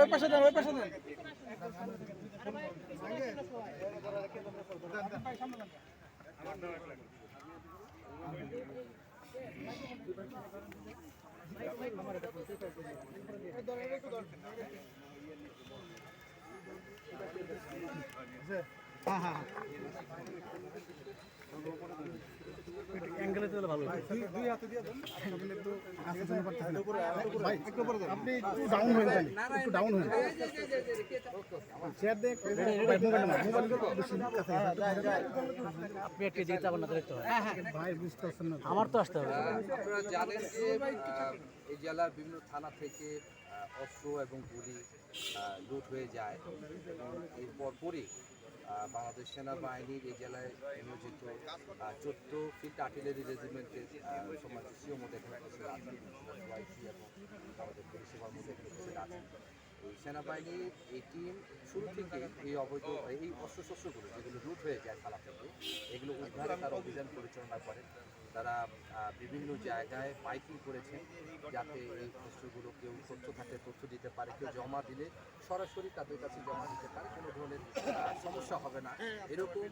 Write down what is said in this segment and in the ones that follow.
ওই পাশে দেন ওই পাশে দেন। আমার তো আসতে হবে। আপনারা জানেন যে এই জেলার বিভিন্ন থানা থেকে অস্ত্র এবং গুলি লুট হয়ে যায়। এবং এর পরপরই আহ, বাংলাদেশ সেনাবাহিনীর এই জেলায় নিয়োজিত চোদ্দ ফিল্ড আর্টিলারি রেজিমেন্টের সমাজ সিও মধ্যে আছেন আমাদের পরিষেবার মধ্যে এই সেনাবাহিনীর এই টিম শুরু থেকে এই অবৈধ, এই অস্ত্রশস্ত্রগুলো যেগুলো লুট হয়ে যায় খেলা থেকে, এগুলো উদ্ধারে তারা অভিযান পরিচালনা করেন তারা বিভিন্ন জায়গায় মাইকিং করেছেন যাতে এই অস্ত্রগুলো কেউ তথ্য থাকে তথ্য দিতে পারে কেউ জমা দিলে সরাসরি তাদের কাছে জমা দিতে পারে কোনো ধরনের সমস্যা হবে না। এরকম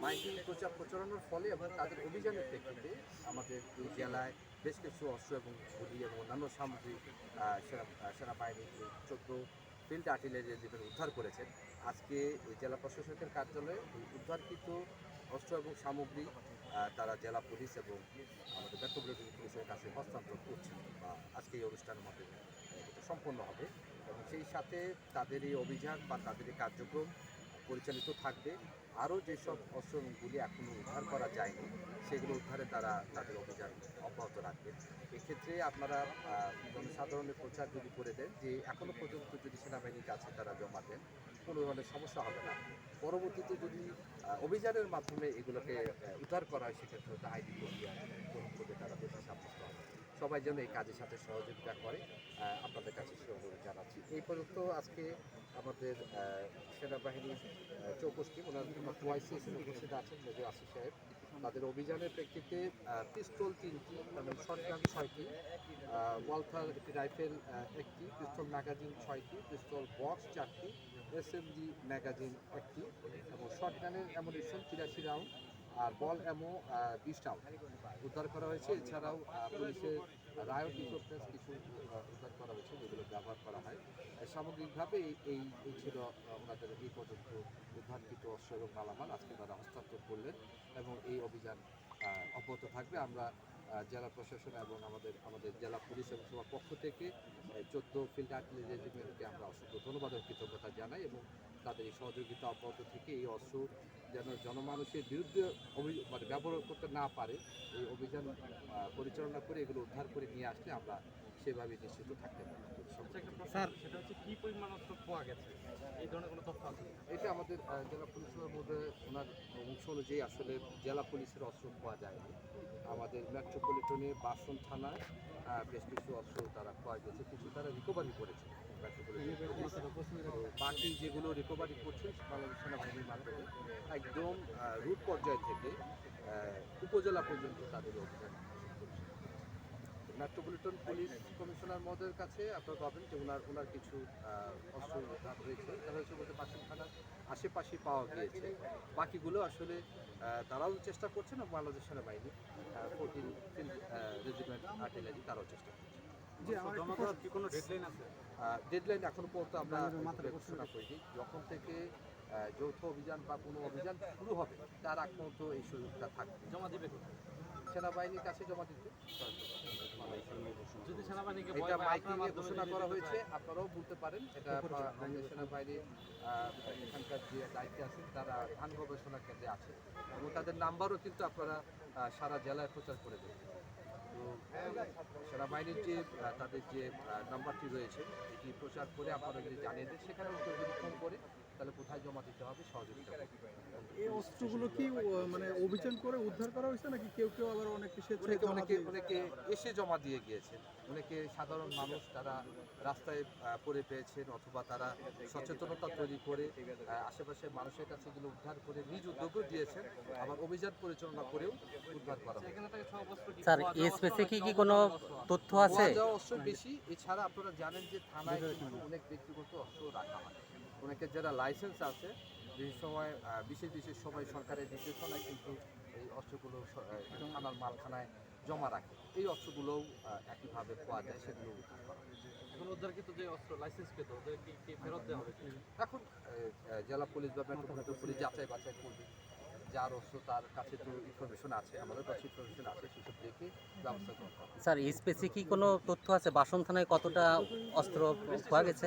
মাইকিং প্রচার প্রচারণার ফলে এবং তাদের অভিযানের প্রেক্ষিতে আমাদের এই জেলায় বেশ কিছু অস্ত্র এবং গুলি এবং অন্যান্য সামগ্রী আহ, সেনা আহ, সেনাবাহিনী চোদ্দ ফিল্ড আর্টিলারি রেজিমেন্ট উদ্ধার করেছেন, আজকে জেলা প্রশাসকের কার্যালয়ে এই উদ্ধারকৃত অস্ত্র এবং সামগ্রী তারা জেলা পুলিশ এবং আমাদের মেট্রোপলিটন পুলিশের কাছে হস্তান্তর করছেন বা আজকে এই অনুষ্ঠানের মাধ্যমে এটা সম্পন্ন হবে এবং সেই সাথে তাদের এই অভিযান বা তাদের এই কার্যক্রম পরিচালিত থাকবে। আরও যেসব অস্ত্র গুলি এখনও উদ্ধার করা যায়নি, সেগুলো উদ্ধারে তারা তাদের অভিযান অব্যাহত রাখবেন এক্ষেত্রে আপনারা জনসাধারণের প্রচার যদি করে দেন যে এখনও পর্যন্ত যদি সেনাবাহিনীর কাছে তারা জমা দেন কোনো ধরনের সমস্যা হবে না। পরবর্তীতে যদি অভিযানের মাধ্যমে এগুলোকে উদ্ধার করা হয় সেক্ষেত্রে আইনি প্রক্রিয়া তারা বেশি সাব্যস্ত হবে। সবাই যেন এই কাজের সাথে সহযোগিতা করে আপনাদের কাছে সে অনুরোধ জানাচ্ছি। এই পর্যন্ত আজকে আমাদের সেনাবাহিনীর আহ, চৌকশটি ওনার ওয়াইসি এসে উপস্থিত আছেন মেজর আসিফ সাহেব। তাদের অভিযানের প্রেক্ষিতে পিস্তল তিনটি এবং শটগান ছয়টি ওয়ালথার একটি রাইফেল একটি পিস্তল ম্যাগাজিন ছয়টি পিস্তল বক্স চারটি এসএমজি ম্যাগাজিন একটি এবং শটগানের অ্যামুনিশন তিরাশি রাউন্ড আর বল বিশ রাউন্ড উদ্ধার করা হয়েছে। এছাড়াও পুলিশের রায়ট ইকুইপমেন্টস কিছু উদ্ধার করা হয়েছে যেগুলো ব্যবহার করা হয়। সামগ্রিকভাবে এই এই ছিল আহ, ওনাদের এই পর্যন্ত উদ্ধারকৃত অস্ত্র এবং মালামাল আজকে তারা হস্তান্তর করলেন এবং এই অভিযান অব্যাহত থাকবে। আমরা জেলা প্রশাসন এবং আমাদের আমাদের জেলা পুলিশ এবং সবার পক্ষ থেকে চোদ্দ ফিল্ড আর্টিলারি রেজিমেন্টকে আমরা অসংখ্য ধন্যবাদ ও কৃতজ্ঞতা জানাই এবং তাদের এই সহযোগিতা অব্যাহত থেকে এই অস্ত্র যেন জনমানুষের বিরুদ্ধে মানে ব্যবহার করতে না পারে, এই অভিযান পরিচালনা করে, এগুলো উদ্ধার করে নিয়ে আসলে আমরা সেভাবে নিশ্চিত থাকতে পারি স্যার সেটা হচ্ছে কি পরিমাণ অস্ত্র পাওয়া গেছে? এই ধরনের কোনো তথ্য আছে? এটা আমাদের জেলা পুলিশের মধ্যে ওনার অংশ অনুযায়ী আসলে জেলা পুলিশের অস্ত্র পাওয়া যায়নি। আমাদের মেট্রোপলিটনে বাসন থানায় বেশ কিছু অস্ত্র তারা পাওয়া গেছে কিছু তারা রিকভারি করেছে। বাকি যেগুলো রিকভারি করছে বাংলাদেশ সেনাবাহিনীর মাধ্যমে একদম রুট পর্যায় থেকে উপজেলা পর্যন্ত তাদের অভিযান মেট্রোপলিটন পুলিশ কমিশনার মহোদয়ের কাছে আপনারা পাবেন যে ওনার ওনার কিছু অস্ত্র উদ্ধার হয়েছে তারা হচ্ছে বলতে পাঁচশো থানার আশেপাশে পাওয়া গিয়েছে। বাকিগুলো আসলে তারাও চেষ্টা করছেন এবং বাংলাদেশ সেনাবাহিনী ফোরটিন রেজিমেন্ট আর্টিলারি তারাও চেষ্টা করছে। জি আমার একটু জমা দেওয়ার কি কোনো ডেডলাইন আছে? ডেডলাইন এখনও পর্যন্ত আমরা ঘোষণা করিনি যখন থেকে যৌথ অভিযান বা কোনো অভিযান শুরু হবে তার আগ পর্যন্ত এই সুযোগটা থাকবে। জমা দিবে কোথায়? সেনাবাহিনীর কাছে জমা দিতে এটা পায়, মাইকিং এ ঘোষণা করা হয়েছে আপনারাও বলতে পারেন এটা বাংলাদেশ সেনাবাহিনীর আহ, এখানকার যে দায়িত্বে আছেন তারা ধান গবেষণা কেন্দ্রে আছে। এবং তাদের নাম্বারও কিন্তু আপনারা সারা জেলায় প্রচার করে দেবেন তো সেনাবাহিনীর যে তাদের যে নাম্বারটি রয়েছে এটি প্রচার করে আপনারা যদি জানিয়ে দেন সেখানে যদি ফোন করে তাহলে কোথায় জমা দিতে হবে সহযোগিতা। এই অস্ত্রগুলো কি মানে অভিযান করে উদ্ধার করা হয়েছে নাকি কেউ কেউ আবার অনেক অনেকে স্বেচ্ছায় অনেকে অনেকে এসে জমা দিয়ে গিয়েছে। অনেকে সাধারণ মানুষ তারা রাস্তায় পড়ে পেয়েছেন অথবা তারা সচেতনতা তৈরি করে আশেপাশের মানুষের কাছে এগুলো উদ্ধার করে নিজ উদ্যোগও দিয়েছেন। আবার অভিযান পরিচালনা করেও উদ্ধার করা কি স্যার এই স্পেসিফিক কি কোনো তথ্য আছে? অস্ত্র বেশি। এছাড়া আপনারা জানেন যে থানায় অনেক ব্যক্তিগত অস্ত্র রাখা হয়। অনেকের যারা লাইসেন্স আছে বিশেষ সময় বিশেষ বিশেষ সময় সরকারের নির্দেশনায় কিন্তু এই অস্ত্রগুলো থানার মালখানায় জমা রাখে। এই অস্ত্রগুলোও একইভাবে পাওয়া যায় সেগুলো উদ্ধার করা এখন উদ্ধারকৃত যে অস্ত্র লাইসেন্স পেত ওদের কি ফেরত দেওয়া হবে? এখন জেলা পুলিশ বা মেট্রোপলিটন পুলিশ যাচাই বাছাই করবে। যার অস্ত্র তার কাছে তো ইনফরমেশন আছে আমাদের কাছে ইনফরমেশন আছে সেসব দেখে ব্যবস্থা গ্রহণ করা স্যার এই স্পেসিফিক কি কোনো তথ্য আছে? বাসন থানায় কতটা অস্ত্র পাওয়া গেছে?